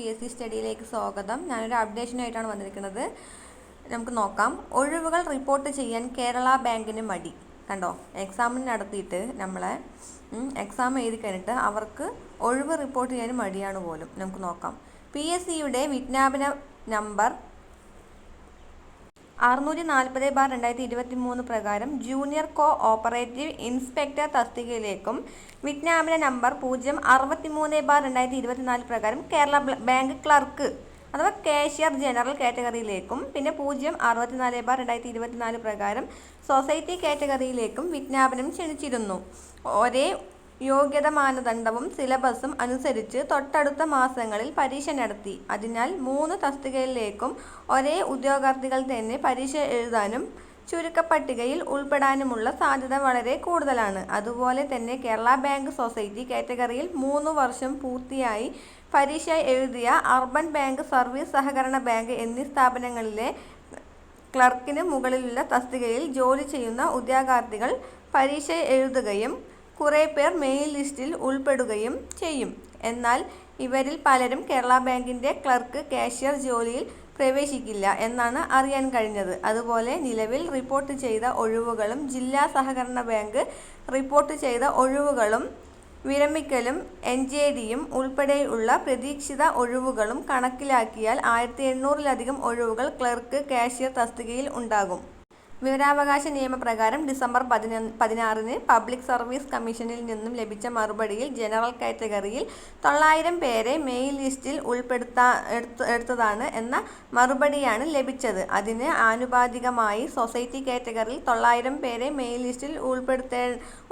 P S C സ്റ്റഡിയിലേക്ക് സ്വാഗതം. ഞാനൊരു അപ്ഡേഷനായിട്ടാണ് വന്നിരിക്കുന്നത്. നമുക്ക് നോക്കാം. ഒഴിവുകൾ റിപ്പോർട്ട് ചെയ്യാൻ കേരള ബാങ്കിന് മടി. കണ്ടോ? എക്സാമിന് നടത്തിയിട്ട് നമ്മളെ എക്സാം എഴുതി കഴിഞ്ഞിട്ട് അവർക്ക് ഒഴിവ് റിപ്പോർട്ട് ചെയ്യാൻ മടിയാണ് പോലും. നമുക്ക് നോക്കാം. പി എസ് സിയുടെ വിജ്ഞാപന നമ്പർ അറുന്നൂറ്റി നാൽപ്പത് ബാർ രണ്ടായിരത്തി ഇരുപത്തി മൂന്ന് പ്രകാരം ജൂനിയർ കോ ഓപ്പറേറ്റീവ് ഇൻസ്പെക്ടർ തസ്തികയിലേക്കും വിജ്ഞാപന നമ്പർ പൂജ്യം അറുപത്തി മൂന്ന് ബാർ രണ്ടായിരത്തി ഇരുപത്തിനാല് പ്രകാരം കേരള ബാങ്ക് ക്ലർക്ക് അഥവാ കാഷ്യർ ജനറൽ കാറ്റഗറിയിലേക്കും പിന്നെ പൂജ്യം അറുപത്തിനാല് ബാർ രണ്ടായിരത്തി ഇരുപത്തിനാല് പ്രകാരം സൊസൈറ്റി കാറ്റഗറിയിലേക്കും വിജ്ഞാപനം ക്ഷണിച്ചിരുന്നു. ഒരേ യോഗ്യത മാനദണ്ഡവും സിലബസും അനുസരിച്ച് തൊട്ടടുത്ത മാസങ്ങളിൽ പരീക്ഷ നടത്തി. അതിനാൽ മൂന്ന് തസ്തികയിലേക്കും ഒരേ ഉദ്യോഗാർത്ഥികൾ തന്നെ പരീക്ഷ എഴുതാനും ചുരുക്കപ്പട്ടികയിൽ ഉൾപ്പെടാനുമുള്ള സാധ്യത വളരെ കൂടുതലാണ്. അതുപോലെ തന്നെ കേരള ബാങ്ക് സൊസൈറ്റി കാറ്റഗറിയിൽ മൂന്ന് വർഷം പൂർത്തിയായി പരീക്ഷ എഴുതിയ അർബൻ ബാങ്ക് സർവീസ് സഹകരണ ബാങ്ക് എന്നീ സ്ഥാപനങ്ങളിലെ ക്ലർക്കിന് മുകളിലുള്ള തസ്തികയിൽ ജോലി ചെയ്യുന്ന ഉദ്യോഗാർത്ഥികൾ പരീക്ഷ എഴുതുകയും കുറേ പേർ മെയിൽ ലിസ്റ്റിൽ ഉൾപ്പെടുകയും ചെയ്യും. എന്നാൽ ഇവരിൽ പലരും കേരള ബാങ്കിന്റെ ക്ലർക്ക് കാഷ്യർ ജോലിയിൽ പ്രവേശിക്കില്ല എന്നാണ് അറിയാൻ കഴിഞ്ഞത്. അതുപോലെ നിലവിൽ റിപ്പോർട്ട് ചെയ്ത ഒഴിവുകളും ജില്ലാ സഹകരണ ബാങ്ക് റിപ്പോർട്ട് ചെയ്ത ഒഴിവുകളും വിരമിക്കലും എൻ ജെ ഡിയും ഉൾപ്പെടെയുള്ള പ്രതീക്ഷിത ഒഴിവുകളും കണക്കിലാക്കിയാൽ ആയിരത്തി എണ്ണൂറിലധികം ഒഴിവുകൾ ക്ലർക്ക് കാഷ്യർ തസ്തികയിൽ ഉണ്ടാകും. വിവരാവകാശ നിയമപ്രകാരം ഡിസംബർ പതിന പതിനാറിന് പബ്ലിക് സർവീസ് കമ്മീഷനിൽ നിന്നും ലഭിച്ച മറുപടിയിൽ ജനറൽ കാറ്റഗറിയിൽ തൊള്ളായിരം പേരെ മെയിൽ ലിസ്റ്റിൽ ഉൾപ്പെടുത്താ എടുത്തതാണ് എന്ന മറുപടിയാണ് ലഭിച്ചത്. അതിന് ആനുപാതികമായി സൊസൈറ്റി കാറ്റഗറിയിൽ തൊള്ളായിരം പേരെ മെയിൽ ലിസ്റ്റിൽ ഉൾപ്പെടുത്തേ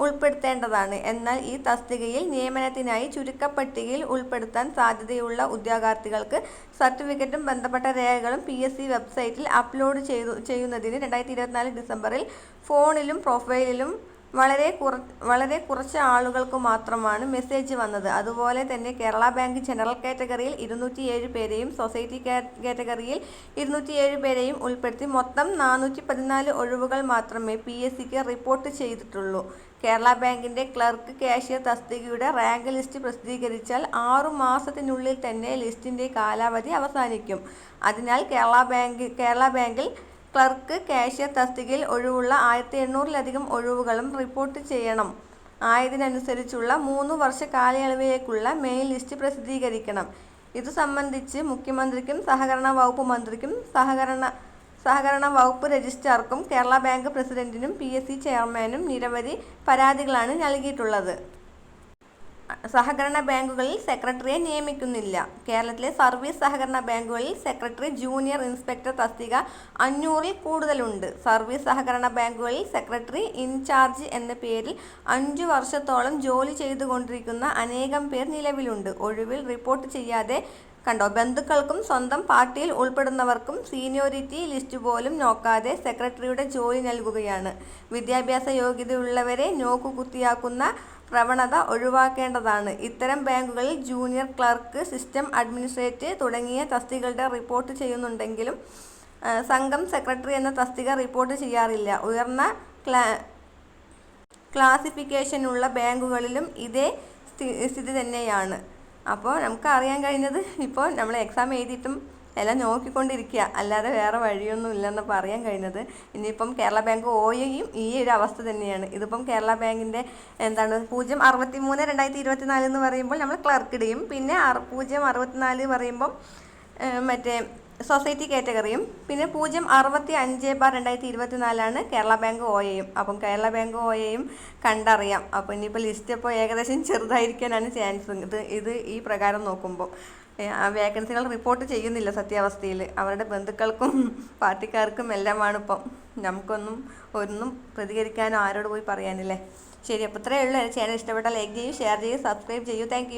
ഉൾപ്പെടുത്തേണ്ടതാണ്. എന്നാൽ ഈ തസ്തികയിൽ നിയമനത്തിനായി ചുരുക്കപ്പട്ടികയിൽ ഉൾപ്പെടുത്താൻ സാധ്യതയുള്ള ഉദ്യോഗാർത്ഥികൾക്ക് സർട്ടിഫിക്കറ്റും ബന്ധപ്പെട്ട രേഖകളും പി വെബ്സൈറ്റിൽ അപ്ലോഡ് ചെയ്തു ചെയ്യുന്നതിന് രണ്ടായിരത്തി ഇരുപത്തിനാല് ഡിസംബറിൽ ഫോണിലും പ്രൊഫൈലിലും വളരെ കുറ വളരെ കുറച്ച് ആളുകൾക്ക് മാത്രമാണ് മെസ്സേജ് വന്നത്. അതുപോലെ തന്നെ കേരള ബാങ്ക് ജനറൽ കാറ്റഗറിയിൽ ഇരുന്നൂറ്റിയേഴ് പേരെയും സൊസൈറ്റി കാറ്റഗറിയിൽ ഇരുന്നൂറ്റിയേഴ് പേരെയും ഉൾപ്പെടുത്തി മൊത്തം നാനൂറ്റി പതിനാല് ഒഴിവുകൾ മാത്രമേ പി എസ് സിക്ക് റിപ്പോർട്ട് ചെയ്തിട്ടുള്ളൂ. കേരള ബാങ്കിന്റെ ക്ലർക്ക് കാഷ്യർ തസ്തികയുടെ റാങ്ക് ലിസ്റ്റ് പ്രസിദ്ധീകരിച്ചാൽ ആറു മാസത്തിനുള്ളിൽ തന്നെ ലിസ്റ്റിന്റെ കാലാവധി അവസാനിക്കും. അതിനാൽ കേരള ബാങ്ക് കേരള ബാങ്കിൽ ക്ലർക്ക് കാഷ്യർ തസ്തികയിൽ ഒഴിവുള്ള ആയിരത്തി എണ്ണൂറിലധികം ഒഴിവുകളും റിപ്പോർട്ട് ചെയ്യണം. ആയതിനനുസരിച്ചുള്ള മൂന്ന് വർഷ കാലയളവിലേക്കുള്ള മെയിൽ ലിസ്റ്റ് പ്രസിദ്ധീകരിക്കണം. ഇതു സംബന്ധിച്ച് മുഖ്യമന്ത്രിക്കും സഹകരണ വകുപ്പ് മന്ത്രിക്കും സഹകരണ സഹകരണ വകുപ്പ് രജിസ്ട്രാർക്കും കേരള ബാങ്ക് പ്രസിഡന്റിനും പി എസ് സി ചെയർമാനും നിരവധി പരാതികളാണ് നൽകിയിട്ടുള്ളത്. സഹകരണ ബാങ്കുകളിൽ സെക്രട്ടറിയെ നിയമിക്കുന്നില്ല. കേരളത്തിലെ സർവീസ് സഹകരണ ബാങ്കുകളിൽ സെക്രട്ടറി ജൂനിയർ ഇൻസ്പെക്ടർ തസ്തിക അഞ്ഞൂറിൽ കൂടുതലുണ്ട്. സർവീസ് സഹകരണ ബാങ്കുകളിൽ സെക്രട്ടറി ഇൻചാർജ് എന്ന പേരിൽ അഞ്ചു വർഷത്തോളം ജോലി ചെയ്തുകൊണ്ടിരിക്കുന്ന അനേകം പേർ നിലവിലുണ്ട്. ഒഴിവിൽ റിപ്പോർട്ട് ചെയ്യാതെ കണ്ടോ ബന്ധുക്കൾക്കും സ്വന്തം പാർട്ടിയിൽ ഉൾപ്പെടുന്നവർക്കും സീനിയോറിറ്റി ലിസ്റ്റ് പോലും നോക്കാതെ സെക്രട്ടറിയുടെ ജോലി നൽകുകയാണ്. വിദ്യാഭ്യാസ യോഗ്യതയുള്ളവരെ നോക്കുകുത്തിയാക്കുന്ന പ്രവണത ഒഴിവാക്കേണ്ടതാണ്. ഇത്തരം ബാങ്കുകളിൽ ജൂനിയർ ക്ലർക്ക് സിസ്റ്റം അഡ്മിനിസ്ട്രേറ്റ് തുടങ്ങിയ തസ്തികളുടെ റിപ്പോർട്ട് ചെയ്യുന്നുണ്ടെങ്കിലും സംഘം സെക്രട്ടറി എന്ന തസ്തിക റിപ്പോർട്ട് ചെയ്യാറില്ല. ഉയർന്ന ക്ലാ ക്ലാസിഫിക്കേഷനുള്ള ബാങ്കുകളിലും ഇതേ സ്ഥിതി തന്നെയാണ്. അപ്പോൾ നമുക്ക് അറിയാൻ കഴിഞ്ഞത് ഇപ്പോൾ നമ്മൾ എക്സാം എഴുതിയിട്ടും എല്ലാം നോക്കിക്കൊണ്ടിരിക്കുക. അല്ലാതെ വേറെ വഴിയൊന്നും ഇല്ലെന്ന് പറയാൻ കഴിഞ്ഞത് ഇനിയിപ്പം കേരള ബാങ്ക് ഓയയും ഈ ഒരു അവസ്ഥ തന്നെയാണ്. ഇതിപ്പം കേരള ബാങ്കിന്റെ എന്താണ് പൂജ്യം അറുപത്തി മൂന്ന് രണ്ടായിരത്തി ഇരുപത്തി നാല് എന്ന് പറയുമ്പോൾ നമ്മൾ ക്ലർക്ക് ഇടയും പിന്നെ പൂജ്യം അറുപത്തിനാല് പറയുമ്പം മറ്റേ സൊസൈറ്റി കാറ്റഗറിയും. പിന്നെ പൂജ്യം അറുപത്തി അഞ്ച് ബാർ രണ്ടായിരത്തി ഇരുപത്തി നാലാണ് കേരള ബാങ്ക് ഒ എയും. അപ്പം കേരള ബാങ്ക് ഒ എയും കണ്ടറിയാം. അപ്പോൾ ഇനിയിപ്പോൾ ലിസ്റ്റ് ഇപ്പോൾ ഏകദേശം ചെറുതായിരിക്കാനാണ് ചാൻസ്. ഇത് ഇത് ഈ പ്രകാരം നോക്കുമ്പോൾ വേക്കൻസികൾ റിപ്പോർട്ട് ചെയ്യുന്നില്ല സത്യാവസ്ഥയിൽ. അവരുടെ ബന്ധുക്കൾക്കും പാർട്ടിക്കാർക്കും എല്ലാമാണ് ഇപ്പം. നമുക്കൊന്നും ഒന്നും പ്രതികരിക്കാനോ ആരോട് പോയി പറയാനില്ലേ? ശരി അപ്പോൾ ഇത്രയേ ഉള്ളൂ. ചാനൽ ഇഷ്ടപ്പെട്ടാൽ ലൈക്ക് ചെയ്യൂ ഷെയർ ചെയ്യൂ സബ്സ്ക്രൈബ് ചെയ്യൂ. താങ്ക്